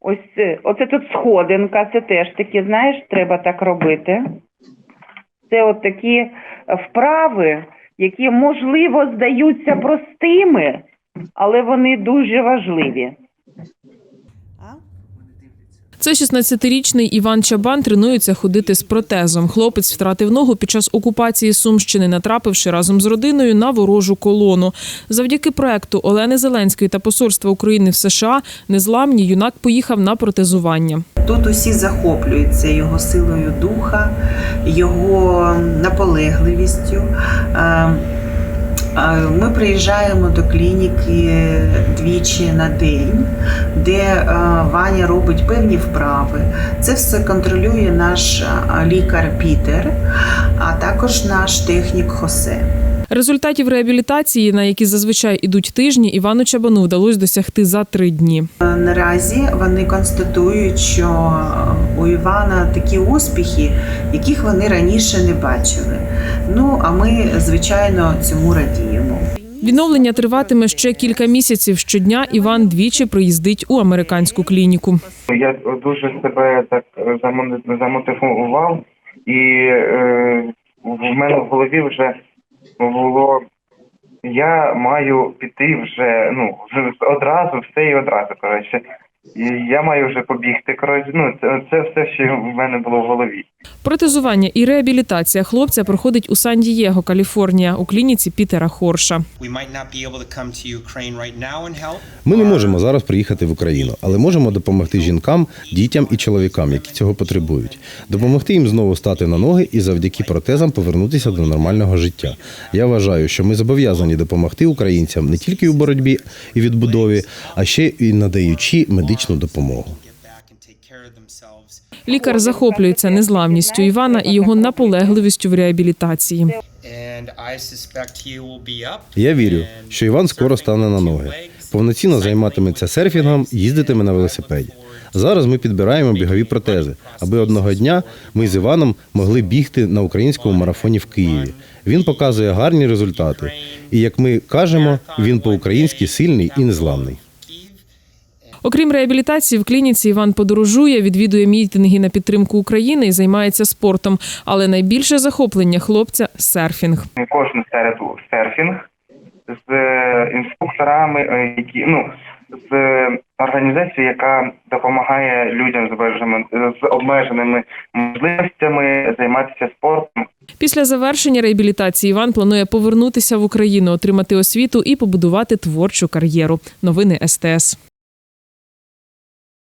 Ось оце тут сходинка, це теж такі, знаєш, треба так робити. Це от такі вправи, які, можливо, здаються простими, але вони дуже важливі. Це 16-річний Іван Чабан тренується ходити з протезом. Хлопець втратив ногу під час окупації Сумщини, натрапивши разом з родиною на ворожу колону. Завдяки проекту Олени Зеленської та посольства України в США незламні юнак поїхав на протезування. Тут усі захоплюються його силою духа, його наполегливістю. Е, е, Ми приїжджаємо до клініки двічі на день, де е, Ваня робить певні вправи. Це все контролює наш е, лікар Пітер, а також наш технік Хосе. Результатів реабілітації, на які зазвичай ідуть тижні, Івану Чабану вдалося досягти за три дні. Наразі вони констатують, що у Івана такі успіхи, яких вони раніше не бачили. Ну а ми, звичайно, цьому радіємо. Відновлення триватиме ще кілька місяців. Щодня Іван двічі приїздить у американську клініку. Я дуже себе так замо- замотивував, і е, в мене в голові вже було. Я маю піти вже ну одразу, все і одразу. Коротше, і я маю вже побігти. Коротше, ну це, це все, що в мене було в голові. Протезування і реабілітація хлопця проходить у Сан-Дієго, Каліфорнія, у клініці Пітера Хорша. Ми не можемо зараз приїхати в Україну, але можемо допомогти жінкам, дітям і чоловікам, які цього потребують, допомогти їм знову стати на ноги і завдяки протезам повернутися до нормального життя. Я вважаю, що ми зобов'язані допомогти українцям не тільки у боротьбі і відбудові, а ще і надаючи медичну допомогу. Лікар захоплюється незламністю Івана і його наполегливістю в реабілітації. Я вірю, що Іван скоро стане на ноги. Повноцінно займатиметься серфінгом, їздитиме на велосипеді. Зараз ми підбираємо бігові протези, аби одного дня ми з Іваном могли бігти на українському марафоні в Києві. Він показує гарні результати. І як ми кажемо, він по-українськи сильний і незламний. Окрім реабілітації, в клініці Іван подорожує, відвідує мітинги на підтримку України і займається спортом. Але найбільше захоплення хлопця серфінг. Кожну середу серфінг з е, інструкторами, е, які ну з організацією, яка допомагає людям з обмеженими з обмеженими можливостями займатися спортом. Після завершення реабілітації Іван планує повернутися в Україну, отримати освіту і побудувати творчу кар'єру. Новини СТС.